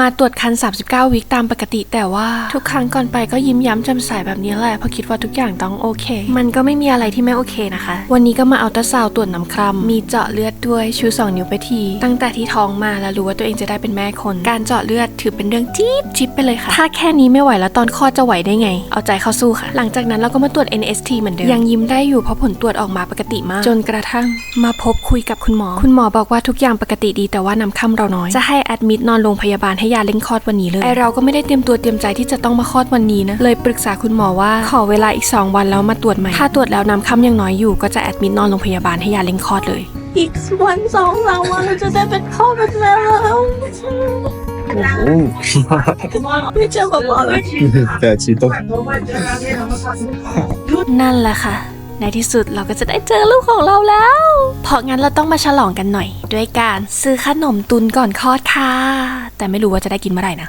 มาตรวจคัน 39 วิคตามปกติ แต่ว่าทุกครั้งก่อนไปก็ยิ้มย้ำจำใสแบบนี้แหละเพราะคิดว่าทุกอย่างต้องโอเค มันก็ไม่มีอะไรที่ไม่โอเคนะคะ วันนี้ก็มาเอาตาซาวตรวจน้ำคร่ำมีเจาะเลือดด้วยชูสองนิ้วไปที ตั้งแต่ที่ท้องมาแล้วรู้ว่าตัวเองจะได้เป็นแม่คน การเจาะเลือดถือเป็นเรื่องจี๊บจิ๊บไปเลยค่ะ ถ้าแค่นี้ไม่ไหวแล้วตอนคลอดจะไหวได้ไง เอาใจเข้าสู้ค่ะ หลังจากนั้นเราก็มาตรวจ NST เหมือนเดิมยังยิ้มได้อยู่เพราะผลตรวจออกมาปกติมาก จนกระทั่ง มาพบคุยกับคุณหมอ คุณหมอบอกว่าทุกอย่างปกติดีแต่ว่าน้ำค่ำเราน้อย จะให้แอดมิดนอนโรงพยาบาลให้ยาเร่งคลอดวันนี้เลยไอเราก็ไม่ได้เตรียมตัวเตรียมใจที่จะต้องมาคลอดวันนี้นะเลยปรึกษาคุณหมอว่าขอเวลาอีก 2 วันแล้วมาตรวจใหม่ถ้าตรวจแล้วน้ำค่ำยังน้อยอยู่ก็จะแอดมิดนอนโรงพยาบาลให้ยาเร่งคลอดเลยอีกวันสองสามวันเราจะได้เป็นพ่อเป็นแม่แล้วโอ้ไม่เจอกับบอกเลยแต่ชีต้องนั่นแหละค่ะ ในที่สุดเราก็จะได้เจอลูกของเราแล้ว เพราะงั้นเราต้องมาฉลองกันหน่อย ด้วยการซื้อขนมตุนก่อนคลอดค่ะ แต่ไม่รู้ว่าจะได้กินเมื่อไหร่นะ